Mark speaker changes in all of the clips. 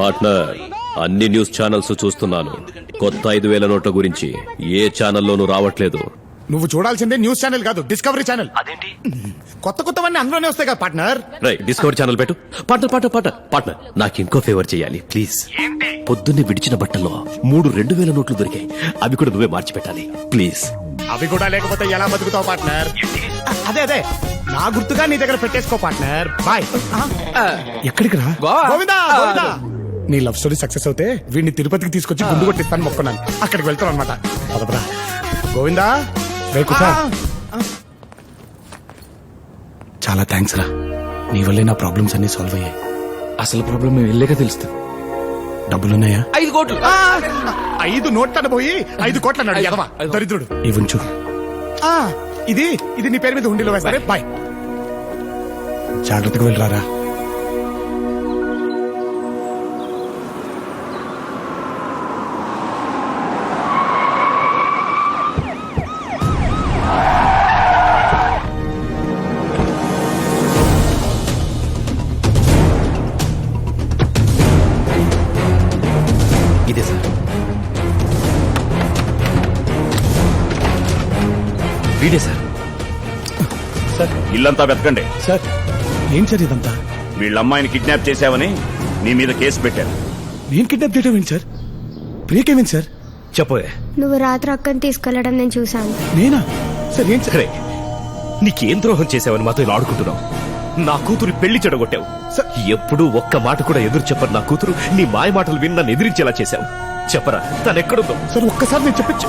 Speaker 1: Partner అన్ని news channels చూస్తున్నాను. కొత్త ఐదు వేల నోట్ల గురించి ఏ ఛానల్లోనూ రావట్లేదు.
Speaker 2: నువ్వు చూడాల్సిందే న్యూస్ ఛానల్ కాదు డిస్కవరీ ఛానల్. అదేంటి? కొత్త కొత్తవన్నీ అందులోనే వస్తాయి కదా పార్ట్నర్
Speaker 1: రై డిస్కవర్ ఛానల్ పెట్టు. పార్ట్నర్ పార్ట్నర్ పార్ట్నర్ పార్ట్నర్ నాకు ఇంకో ఫేవర్ చేయాలి ప్లీజ్ పొద్దున్నే విడిచిన బట్టల్లో మూడు రెండు వేల నోట్లు దొరికాయి. అవి కూడా నువ్వే మార్చి పెట్టాలి ప్లీజ్
Speaker 2: అవి కూడా లేకపోతే ఎలా బతుకుతావు పార్ట్నర్ అదే అదే. నా గుర్తుగా నీ దగ్గర పెట్టేసుకో పార్ట్నర్. బాయ్. ఎక్కడికి రా? గోవిందా గోవిందా. నీ లవ్ స్టోరీ సక్సెస్ అవుతే వీడిని తిరుపతికి తీసుకొచ్చి గుండు కొట్టిస్తాను మొక్కున్నాను. అక్కడికి వెళ్తాను అనమాట పదపరా గోవిందా. చాలా థ్యాంక్స్ రా. నీ వల్లే నా ప్రాబ్లమ్స్ అన్ని సాల్వ్ అయ్యాయి.
Speaker 3: అసలు ప్రాబ్లం మేము వెళ్ళాక తెలుస్తుంది.
Speaker 2: డబ్బులున్నాయా?
Speaker 3: ఐదు కోట్లు.
Speaker 2: ఐదు నోట్లను పోయి ఐదు కోట్ల అన్నాడు ఎదవా దరిద్రుడు. ఇవ్వంచు. ఇది ఇది నీ పేరు మీద హుండీలో వేస్తారే? బాయ్. జాగ్రత్తగా వెళ్ళరారా?
Speaker 1: ఇదే సార్. వీడే సార్.
Speaker 4: ఇల్లంతా వెతకండి.
Speaker 2: సార్ ఏం సార్ ఇదంతా?
Speaker 4: వీళ్ళ అమ్మాయిని కిడ్నాప్ చేశావని నీ మీద కేసు పెట్టారు.
Speaker 2: నేను కిడ్నాప్ చేయడం ఏంటి సార్? Break sir?
Speaker 1: చెప్పోయే
Speaker 5: నువ్వు రాత్రి అక్కని తీసుకెళ్ళడం నేను చూశాను.
Speaker 2: నేనా? సార్ ఏం సార్?
Speaker 1: నీకేం ద్రోహం చేసావని మాతో ఇలా ఆడుకుంటున్నావు? నా కూతురు పెళ్ళి చెడగొట్టావు. ఎప్పుడూ ఒక్క మాట కూడా ఎదురు చెప్పరు నా కూతురు. నీ మాయ మాటలు విని నన్ను ఎదిరించేలా చేశావు. చెప్పరా తను ఎక్కడుందో
Speaker 2: సార్ ఒక్కసారి నేను చెప్పచ్చు.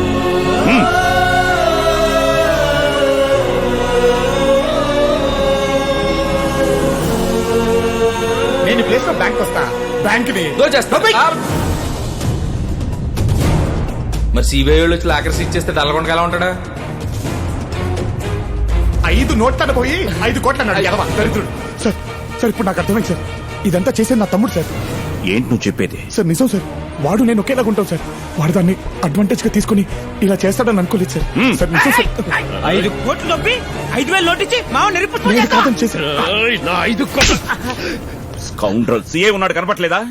Speaker 2: బ్యాంక్ వస్తా. బ్యాంక్ని
Speaker 3: మరి సిబిఐ వాళ్ళు వచ్చి లాకర్స్ ఇచ్చేస్తే డల్లగొండగా ఎలా ఉంటాడా?
Speaker 2: ఐదు నోట్లను పోయి ఐదు కోట్ల అన్నాడు ఎదవా? దరిద్రుడు. సార్ సార్ ఇప్పుడు నాకు అర్థమైంది సార్. ఇదంతా చేసేది నా తమ్ముడు సార్.
Speaker 4: ఏంటి నువ్వు చెప్పేది?
Speaker 2: సార్ నిజం సార్. వాడు నేను ఒకేలాగా ఉంటాం సార్. వాడు దాన్ని అడ్వాంటేజ్గా తీసుకుని ఇలా చేస్తాడని అనుకోలేదు సార్. సార్ నిజం సార్.
Speaker 6: ఐదు కోట్లు నొప్పి ఐదు వేలు నోటించి మా
Speaker 2: నేను కాదని చేశాను.
Speaker 4: కౌంటర్ సీఏ ఉన్నాడు కనపట్లేదా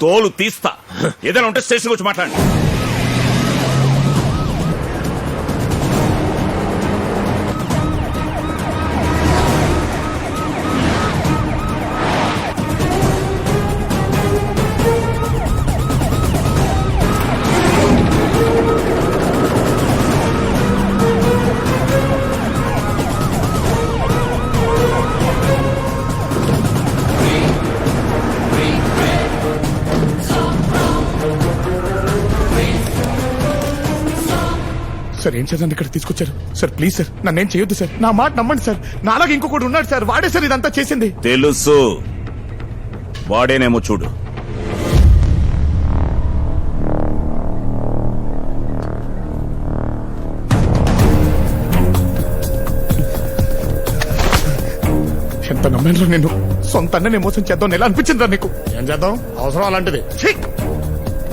Speaker 4: తోలు తీస్తా. ఏదైనా ఉంటే స్టేషన్ వచ్చి మాట్లాడండి.
Speaker 2: సార్ ఏం సార్ నన్ను ఇక్కడ తీసుకొచ్చారు. సార్ ప్లీజ్ సార్ నన్ను ఏం చేయొద్దు సార్. నా మాట నమ్మండి సార్. నాలాగా ఇంకొకటి ఉన్నాడు సార్. వాడే సార్ ఇదంతా చేసింది.
Speaker 4: తెలుసు. వాడేనేమో చూడు.
Speaker 2: ఎంత నమ్మాను నేను సొంత అన్ననే మోసం చేద్దాం ఎలా అనిపించిందిరా నీకు? ఏం చేద్దాం? అవసరం అలాంటిది. ఛీ!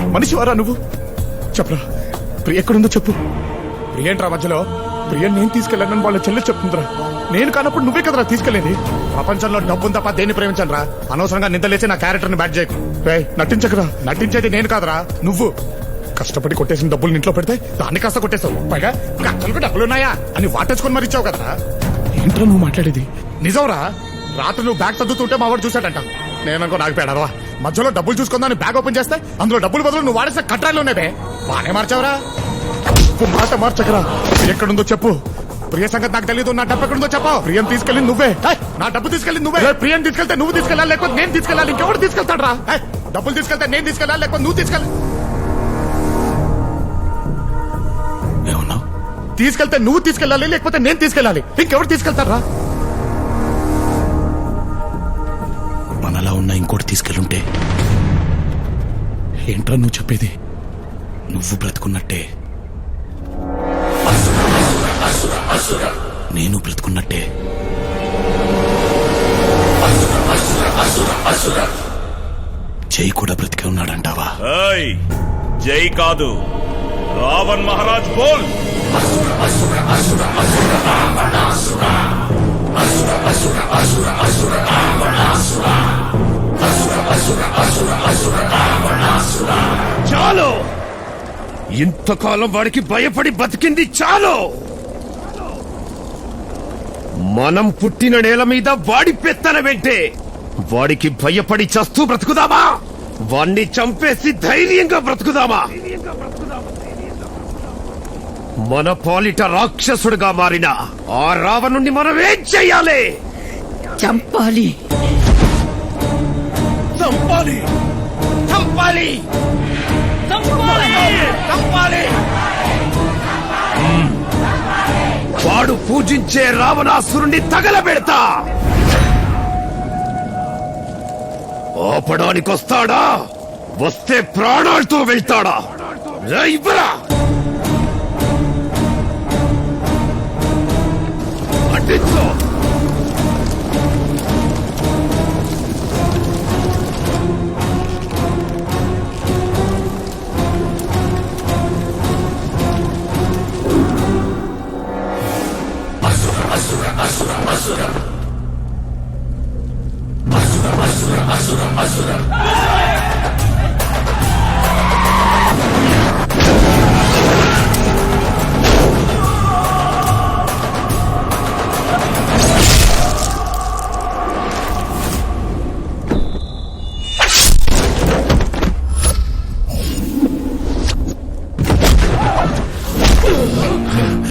Speaker 2: మనిషి వారా నువ్వు? చెప్పరా. ప్రియ ఎక్కడుందో చెప్పు. ప్రియంట్రా మధ్యలో ప్రియం నేను తీసుకెళ్ళానని వాళ్ళ చెల్లి చెప్తుందిరా. నేను కానప్పుడు నువ్వే కదరా తీసుకెళ్ళేది? ప్రపంచంలో డబ్బును తప్ప దేన్ని ప్రేమించను రా అనవసరంగా నిందలేసి నా క్యారెక్టర్ని బ్యాట్ చేయకు. రే నటించకురా. నటించేది నేను కాదురా. నువ్వు. కష్టపడి కొట్టేసిన డబ్బులు ఇంట్లో పెడితే దాన్ని కాస్త కొట్టేస్తావు పైగా గంటలకు డబ్బులున్నాయా అని వాటేసుకొని మరి ఇచ్చావు కదరా. ఏంట్రా నువ్వు మాట్లాడేది? నిజంరా? రాత్రి నువ్వు బ్యాగ్ తగ్గుతుంటే మా వాడు చూశాడంట. నేననుకో నాకు పేడరా మధ్యలో డబ్బులు చూసుకుందాని బ్యాగ్ ఓపెన్ చేస్తే అందులో డబ్బులు బదులు నువ్వు వాడేసిన కట్టాలు ఉన్నావే బానే మార్చావురా. ఒక్క మాట మార్చకరా. ఎక్కడుందో చెప్పు. ప్రియ సంగతి నాకు తెలియదు నా డబ్బు ఎక్కడుందో చెప్పు. ప్రియం తీసుకెళ్ళి నువ్వే. నా డబ్బు తీసుకెళ్ళి నువ్వే. రేయ్, ప్రియం తీసుకెళ్తే నువ్వు తీసుకెళ్ళాలి లేకపోతే నేను తీసుకెళ్ళాలి ఇంకెవరు తీసుకెళ్తాడు రా డబ్బులు తీసుకెళ్తే నేను తీసుకెళ్ళాలి లేకపోతే నువ్వు తీసుకెళ్ళాలి తీసుకెళ్తే నువ్వు తీసుకెళ్ళాలి లేకపోతే నేను తీసుకెళ్ళాలి. ఇంకెవరు తీసుకెళ్తారా మనలా ఉన్న ఇంకోటి తీసుకెళ్ళుంటే. ఏంట్రా నువ్వు చెప్పేది? నువ్వు బ్రతుకున్నట్టే. నేను బ్రతుకున్నట్టే. జై కూడా బ్రతికే ఉన్నాడంటావా?
Speaker 4: జై కాదు. రావణ్ మహారాజ్ బోల్.
Speaker 1: చాలు. ఇంతకాలం వాడికి భయపడి బతికింది చాలు! మనం పుట్టిన నేల మీద వాడి పెత్తన వెంటే వాడికి భయపడి చస్తూ బ్రతుకుదామా? వాణ్ణి చంపేసి ధైర్యంగా బ్రతుకుదామా? మన పాలిట రాక్షసుడుగా మారిన ఆ రావణుణ్ణి మనం ఏం చెయ్యాలి
Speaker 6: చంపాలి
Speaker 1: చంపాలి. చంపాలి! చంపాలి! వాడు పూజించే రావణాసురుణ్ణి తగలబెడతా! ఆపడానికొస్తాడా? వస్తే ప్రాణాలతో వెళ్తాడా? ఇవ్వరా! అడ్డించు アスラアスラ